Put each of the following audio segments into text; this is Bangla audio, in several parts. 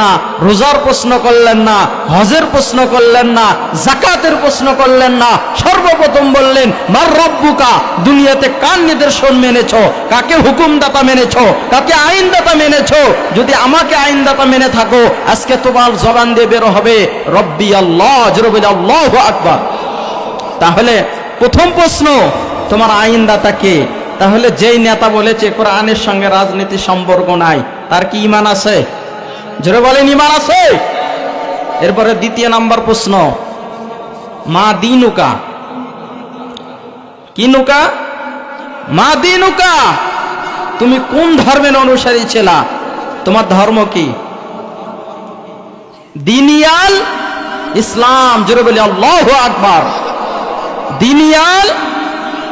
না, রোজার প্রশ্ন করলেন না, হজের প্রশ্ন করলেন না জাকাতের প্রশ্ন করলেন না, সর্বপ্রথম বললেন, মার রব্বুকা, দুনিয়াতে কার নিদর্শন মেনেছো? কাকে হুকুমদাতা মেনেছো? কাকে আইনদাতা মেনেছো? যদি আমাকে আইনদাতা মেনে থাকো, আজকে তোমার জবান দিয়ে বের হবে, রব্বি আল্লাহ জরবিল আল্লাহ আকবার। তাহলে প্রথম প্রশ্ন, তোমার আইনদাতা কে? তাহলে যেই নেতা বলেছে, কোরআনের সঙ্গে রাজনীতি সম্পর্ক নাই, তার কি ইমান আছে? জোরে বলেন, ইমান আছে? এরপরে দ্বিতীয় নাম্বার প্রশ্ন। মা দিনুকা। কি নুকা? মা দিনুকা! তুমি কোন ধর্মের অনুসারী ছিলা? তোমার ধর্ম কি? দিনিয়াল ইসলাম। জোরে বলি, আল্লাহ আকবার। দিনিয়াল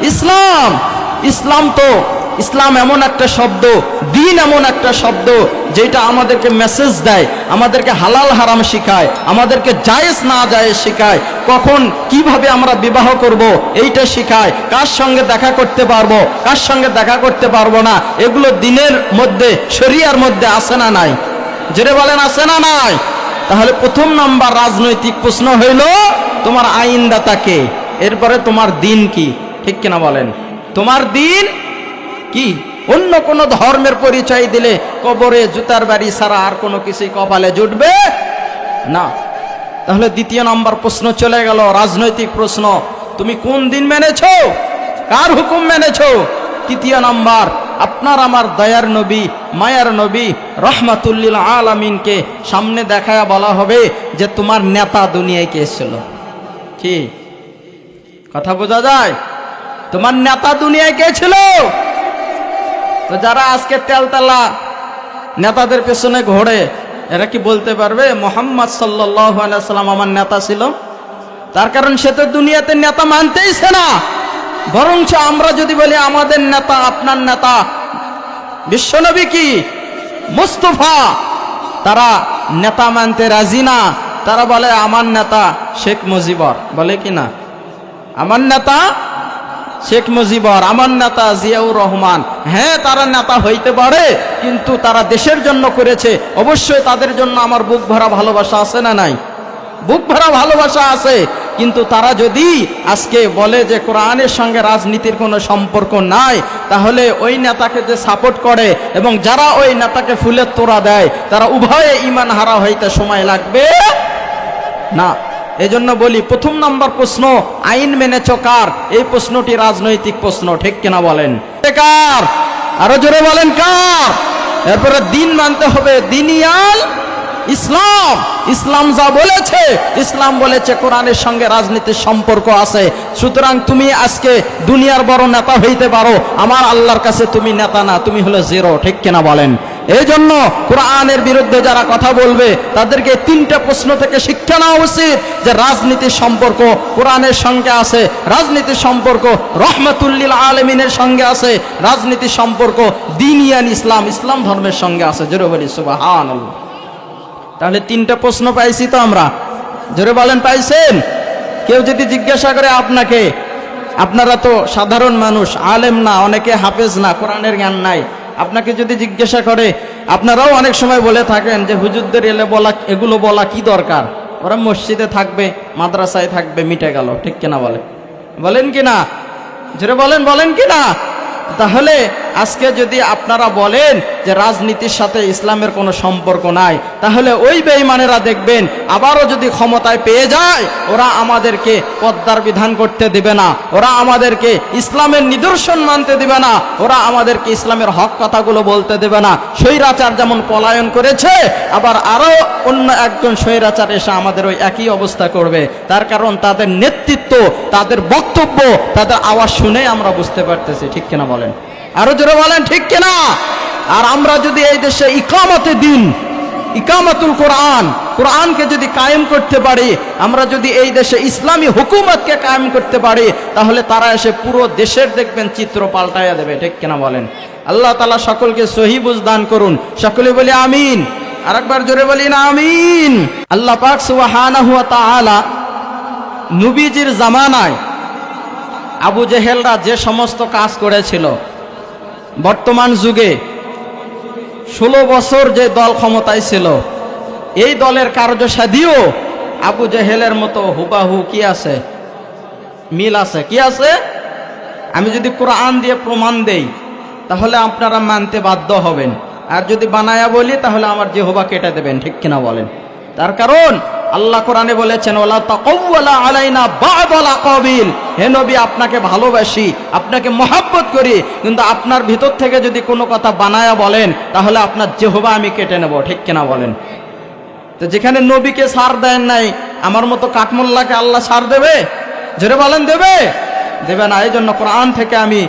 ইসলাম। ইসলাম তো ইসলাম এমন একটা শব্দ, দিন এমন একটা শব্দ, যেটা আমাদেরকে মেসেজ দেয়, আমাদেরকে হালাল হারাম শেখায়, আমাদেরকে জায়েজ না জায়েজ শেখায়। কখন, কীভাবে আমরা বিবাহ করব, এইটা শেখায়, কার সঙ্গে দেখা করতে পারব, কার সঙ্গে দেখা করতে পারব না, এগুলো দিনের মধ্যে, শরিয়ার মধ্যে আসে না নাই। যেটা বলেন আছে না নাই? তাহলে প্রথম নাম্বার রাজনৈতিক প্রশ্ন হইল, তোমার আইনদাতাকে এরপরে তোমার দিন কি? ঠিক কিনা বলেন। তোমার দিন কি? অন্য কোন ধর্মের পরিচয় দিলে কবরে জুতার বাড়ি ছাড়া আর কোনো কিছুই কপালে জুটবে? না। তাহলে দ্বিতীয় নম্বর প্রশ্ন চলে গেল, রাজনৈতিক প্রশ্ন। তুমি কোন দিন মেনেছ? কার হুকুম মেনেছ? তৃতীয় নাম্বার, আপনার আমার দয়ার নবী, মায়ার নবী, রহমাতুল্লিল আলামিনকে সামনে দেখায় বলা হবে যে তোমার নেতা দুনিয়ায় কে এসেছিল কি? কথা বোঝা যায়? তোমার নেতা দুনিয়ায় কে ছিল? তো যারা আজকে তেলতলা নেতাদের পেছনে ঘোরে, এরা কি বলতে পারবে, মোহাম্মদ সাল্লাম আমার নেতা ছিল তার কারণ সে তো দুনিয়াতে নেতা মানতেইছে না। বরঞ্চ আমরা যদি বলি, আমাদের নেতা, আপনার নেতা বিশ্বনবী কি? মুস্তফা। তারা নেতা মানতে রাজি না। তারা বলে, আমার নেতা শেখ মুজিবর। বলে কি না? আমার নেতা শেখ মুজিবর আমার নেতা জিয়াউর রহমান হ্যাঁ তারা নেতা হইতে পারে, কিন্তু তারা দেশের জন্য করেছে। অবশ্যই তাদের জন্য আমার বুক ভরা ভালোবাসা আছে না নাই? বুক ভরা ভালোবাসা আছে, কিন্তু তারা যদি আজকে বলে যে কোরআনের সঙ্গে রাজনীতির কোনো সম্পর্ক নাই, তাহলে ওই নেতাকে যে সাপোর্ট করে এবং যারা ওই নেতাকে ফুলের তোড়া দেয়, তারা উভয়ে ইমান হারা হইতে সময় লাগবে না। এজন্য বলি, প্রথম নম্বর প্রশ্ন, আইন মেনেছ কার এই প্রশ্নটি রাজনৈতিক প্রশ্ন, ঠিক কিনা বলেন? কার? আরও জোরে বলেন, কার? এরপরে দিন মানতে হবে, দিনিয়াল ইসলাম। ইসলাম যা বলেছে, ইসলাম বলেছে, কোরআনের সঙ্গে রাজনীতির সম্পর্ক আছে। সুতরাং তুমি আজকে দুনিয়ার বড় নেতা হইতে পারো, আমার আল্লাহর কাছে তুমি নেতা না, তুমি হলো জিরো, ঠিক কিনা বলেন? এই জন্য কোরআনের বিরুদ্ধে যারা কথা বলবে, তাদেরকে তিনটা প্রশ্ন থেকে শিক্ষা নেওয়া উচিত যে রাজনীতির সম্পর্ক কোরআনের সঙ্গে আছে রাজনীতির সম্পর্ক রহমতুল্লিল আলমিনের সঙ্গে আছে রাজনীতির সম্পর্ক দিনিয়ান ইসলাম ইসলাম ধর্মের সঙ্গে আছে। জোরে বলি সুবাহান তাহলে তিনটা প্রশ্ন পাইছি তো আমরা। জোরে বলেন, পাইছেন? কেউ যদি জিজ্ঞাসা করে আপনাকে, আপনারা তো সাধারণ মানুষ, আলেম না, অনেকে হাফেজ না, কোরআনের জ্ঞান নাই। আপনাকে যদি জিজ্ঞাসা করে, আপনারাও অনেক সময় বলে থাকেন যে, হুজুরদের এলে বলা, এগুলো বলা কি দরকার? ওরা মসজিদে থাকবে, মাদ্রাসায় থাকবে, মিটে গেল। ঠিক কিনা বলে? বলেন কি না যেটা বলেন বলেন কি না তাহলে আজকে যদি আপনারা বলেন যে রাজনীতির সাথে ইসলামের কোনো সম্পর্ক নাই, তাহলে ওই বেঈমানেরা দেখবেন আবারও যদি ক্ষমতায় পেয়ে যায়, ওরা আমাদেরকে পদ্মার বিধান করতে দেবে না, ওরা আমাদেরকে ইসলামের নিদর্শন মানতে দেবে না, ওরা আমাদেরকে ইসলামের হক কথাগুলো বলতে দেবে না। স্বৈরাচার যেমন পলায়ন করেছে, আবার আরও অন্য একজন স্বৈরাচার এসে আমাদের ওই একই অবস্থা করবে। তার কারণ তাদের নেতৃত্ব, তাদের বক্তব্য, তাদের আওয়াজ শুনে আমরা বুঝতে পারতেছি, ঠিক কিনা বলেন? আরও জোরে বলেন, ঠিক কিনা? আর আমরা যদি এই দেশে ইকামতে দিন, ইকামাতুল কোরআন, কোরআনকে যদি কায়েম করতে পারি, আমরা যদি এই দেশে ইসলামী হুকুমতকে কায়েম করতে পারি, তাহলে তারা এসে পুরো দেশের দেখবেন চিত্র পাল্টাইয়া দেবে, ঠিক কিনা বলেন? আল্লাহ তালা সকলকে সহি দান করুন। সকলে বলি আমিন। আরেকবার জোরে বলি না, আমিন। আল্লাহ পাক নবীজির জামানায় আবু জেহেলরা যে সমস্ত কাজ করেছিল বর্তমান যুগে ষোলো বছর যে দল ক্ষমতায় ছিল, এই দলের কার্যসাধীও আবু জেহেলের মতো হুবাহু কি আছে? মিল আছে। কি আছে? আমি যদি কোরআন দিয়ে প্রমাণ দেই, তাহলে আপনারা মানতে বাধ্য হবেন। আর যদি বানায়া বলি, তাহলে আমার জেহবা কেটে দেবেন, ঠিক কিনা বলেন? তার কারণ আল্লাহ কোরআনে বলেছেন ওলা তাকাওয়ালা আলাইনা বা'দাল কবিল হে নবী, আপনাকে ভালোবাসি, আপনাকে মহাব্বত করি, কিন্তু আপনার ভিতর থেকে যদি কোনো কথা বানায়া বলেন, তাহলে আপনার জেহবা আমি কেটে নেব, ঠিক কিনা বলেন? তো যেখানে নবীকে সার দেন নাই, আমার মতো কাঠমোল্লাকে আল্লাহ সার দেবে? জোরে বলেন, দেবে? দেবে না এই জন্য কোরআন থেকে আমি